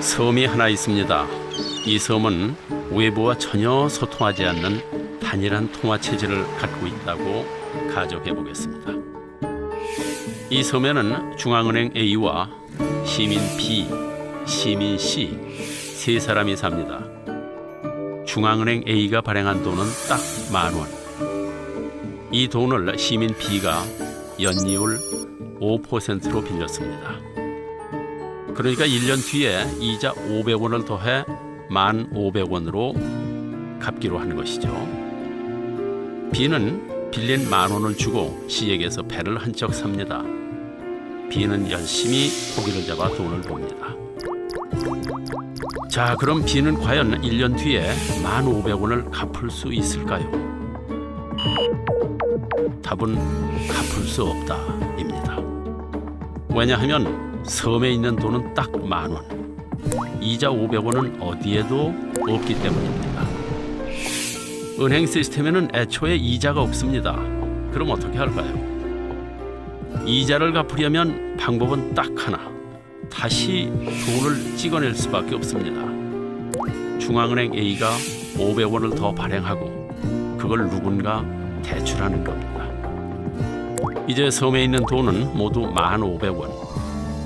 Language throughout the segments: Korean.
섬이 하나 있습니다. 이 섬은 외부와 전혀 소통하지 않는 단일한 통화 체제를 갖고 있다고 가정해 보겠습니다. 이 섬에는 중앙은행 A와 시민 B, 시민 C 세 사람이 삽니다. 중앙은행 A가 발행한 돈은 딱 만 원. 이 돈을 시민 B가 연이율 5%로 빌렸습니다. 그러니까 1년 뒤에 이자 500원을 더해 1,500원으로 갚기로 한 것이죠. B는 빌린 만 원을 주고 C에게서 배를 한 척 삽니다. B는 열심히 고기를 잡아 돈을 봅니다. 자, 그럼 B는 과연 1년 뒤에 1,500원을 갚을 수 있을까요? 답은 갚을 수 없다입니다. 왜냐하면 섬에 있는 돈은 딱 만 원. 이자 500원은 어디에도 없기 때문입니다. 은행 시스템에는 애초에 이자가 없습니다. 그럼 어떻게 할까요? 이자를 갚으려면 방법은 딱 하나. 다시 돈을 찍어낼 수밖에 없습니다. 중앙은행 A가 500원을 더 발행하고 그걸 누군가 대출하는 겁니다. 이제 섬에 있는 돈은 모두 1,500원.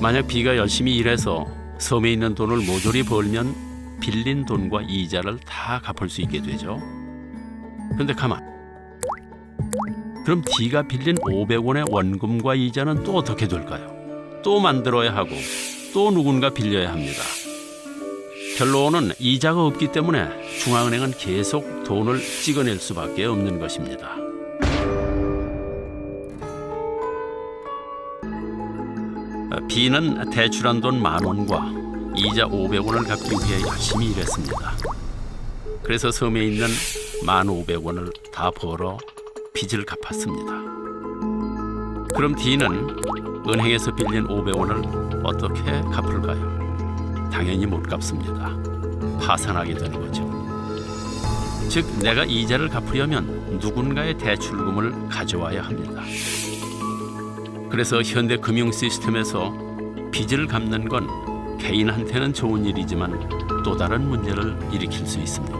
만약 B가 열심히 일해서 섬에 있는 돈을 모조리 벌면 빌린 돈과 이자를 다 갚을 수 있게 되죠. 근데 가만. 그럼 D가 빌린 500원의 원금과 이자는 또 어떻게 될까요? 또 만들어야 하고 또 누군가 빌려야 합니다. 결론은 이자가 없기 때문에 중앙은행은 계속 돈을 찍어낼 수밖에 없는 것입니다. B는 대출한 돈 만 원과 이자 500원을 갚기 위해 열심히 일했습니다. 그래서 섬에 있는 1,500원을 다 벌어 빚을 갚았습니다. 그럼 D는 은행에서 빌린 500원을 어떻게 갚을까요? 당연히 못 갚습니다. 파산하게 되는 거죠. 즉, 내가 이자를 갚으려면 누군가의 대출금을 가져와야 합니다. 그래서 현대 금융 시스템에서 빚을 갚는 건 개인한테는 좋은 일이지만 또 다른 문제를 일으킬 수 있습니다.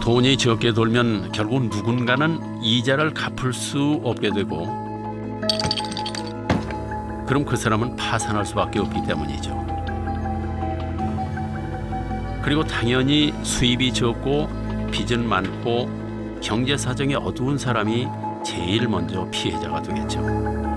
돈이 적게 돌면 결국 누군가는 이자를 갚을 수 없게 되고 그럼 그 사람은 파산할 수밖에 없기 때문이죠. 그리고 당연히 수입이 적고 빚은 많고 경제 사정이 어두운 사람이 제일 먼저 피해자가 되겠죠.